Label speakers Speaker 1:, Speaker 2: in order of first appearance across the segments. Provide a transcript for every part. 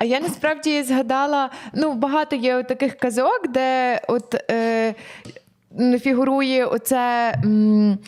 Speaker 1: А я насправді згадала: ну, багато є таких казок, де от е, фігурує оце. м,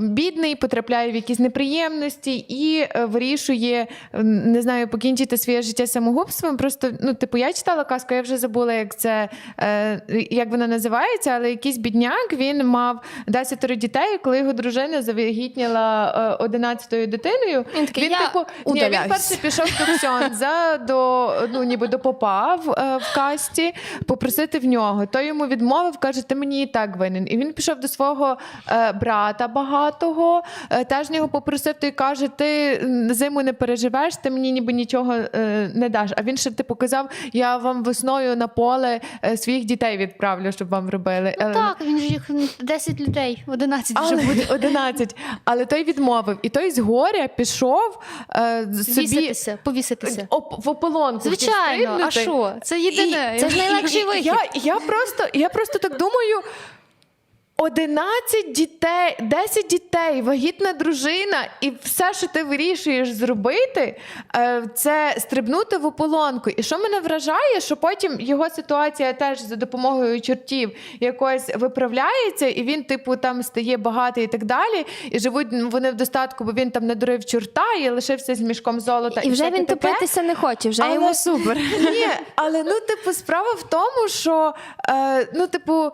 Speaker 1: Бідний потрапляє в якісь неприємності і е, вирішує, не знаю, покінчити своє життя самогубством. Просто, ну, типу, я читала казку, я вже забула, як це е, як вона називається, але якийсь бідняк він мав 10 дітей, коли його дружина завагітніла е, 11-ю дитиною.
Speaker 2: Він такий,
Speaker 1: він,
Speaker 2: «Я
Speaker 1: типу, ні, він
Speaker 2: удаляюсь».
Speaker 1: перший пішов до Ксьонза, до, ну, ніби до попа в, е, в касті, попросити в нього. Той йому відмовив, каже, ти мені і так винен. І він пішов до свого е, брата багатого, е, теж нього попросив, той каже, ти зиму не переживеш, ти мені ніби нічого е, не даш. А він ще типу казав, я вам весною на поле е, своїх дітей відправлю, щоб вам робили.
Speaker 2: Ну так, він ж їх 10 людей, 11 вже
Speaker 1: але
Speaker 2: буде.
Speaker 1: 11. Але той відмовив. І той з горя пішов е, собі
Speaker 2: Віситися, повіситися.
Speaker 1: оп- в ополонку.
Speaker 2: Звичайно, а що? Це єдине.
Speaker 1: І-
Speaker 2: Це ж найлегший вихід.
Speaker 1: Я, я, просто, я просто так думаю. 11 дітей, 10 дітей, вагітна дружина, і все, що ти вирішуєш зробити, е, це стрибнути в ополонку. І що мене вражає, що потім його ситуація теж за допомогою чортів якось виправляється, і він, типу, там стає багатий і так далі. І живуть вони в достатку, бо він там надурив чорта і лишився з мішком золота.
Speaker 3: І вже він
Speaker 1: таке.
Speaker 3: топитися не хоче, вже
Speaker 1: Але-
Speaker 3: йому супер.
Speaker 1: Ні, але ну, типу, справа в тому, що е, ну, типу.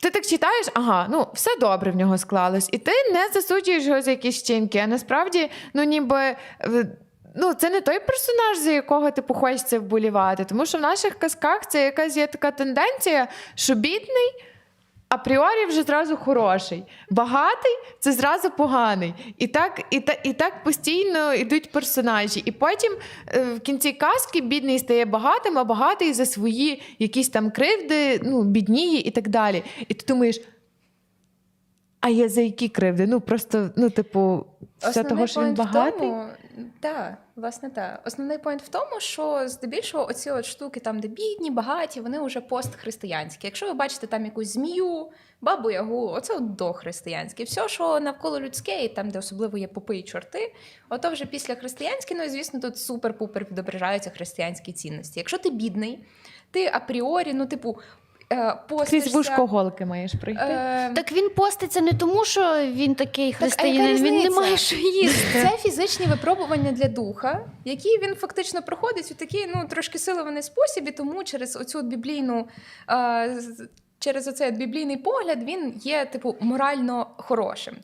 Speaker 1: Ти так читаєш, ага, ну все добре в нього склалось, і ти не засуджуєш його за якісь вчинки. А насправді, ну ніби ну, це не той персонаж, за якого типу хочеться вболівати. Тому що в наших казках це якась є така тенденція, що бідний апріорі вже зразу хороший, багатий це зразу поганий. І так, і, та, і так постійно йдуть персонажі. І потім е, в кінці казки бідний стає багатим, а багатий за свої якісь там кривди, ну, бідніє і так далі. І ти думаєш. А є за які кривди? Ну просто, ну, типу, все того, що він багатий.
Speaker 4: Тому, так, власне, так. Основний поінт в тому, що здебільшого оці от штуки, там, де бідні, багаті, вони вже постхристиянські. Якщо ви бачите там якусь змію, бабу ягу, оце от дохристиянське. Все, що навколо людське, і там, де особливо є попи і чорти, ото вже після християнське, ну і звісно, тут супер-пупер відображаються християнські цінності. Якщо ти бідний, ти апріорі, ну, типу,
Speaker 1: Крізь
Speaker 4: постишся...
Speaker 1: вушко голки маєш пройти.
Speaker 4: е,
Speaker 2: Так він поститься не тому, що він такий християнин, так, він не має що їсти.
Speaker 4: Це фізичні випробування для духа, які він фактично проходить у такий ну трошки силований спосіб, і тому через оцю біблійну. А, Через оцей біблійний погляд він є типу морально хорошим.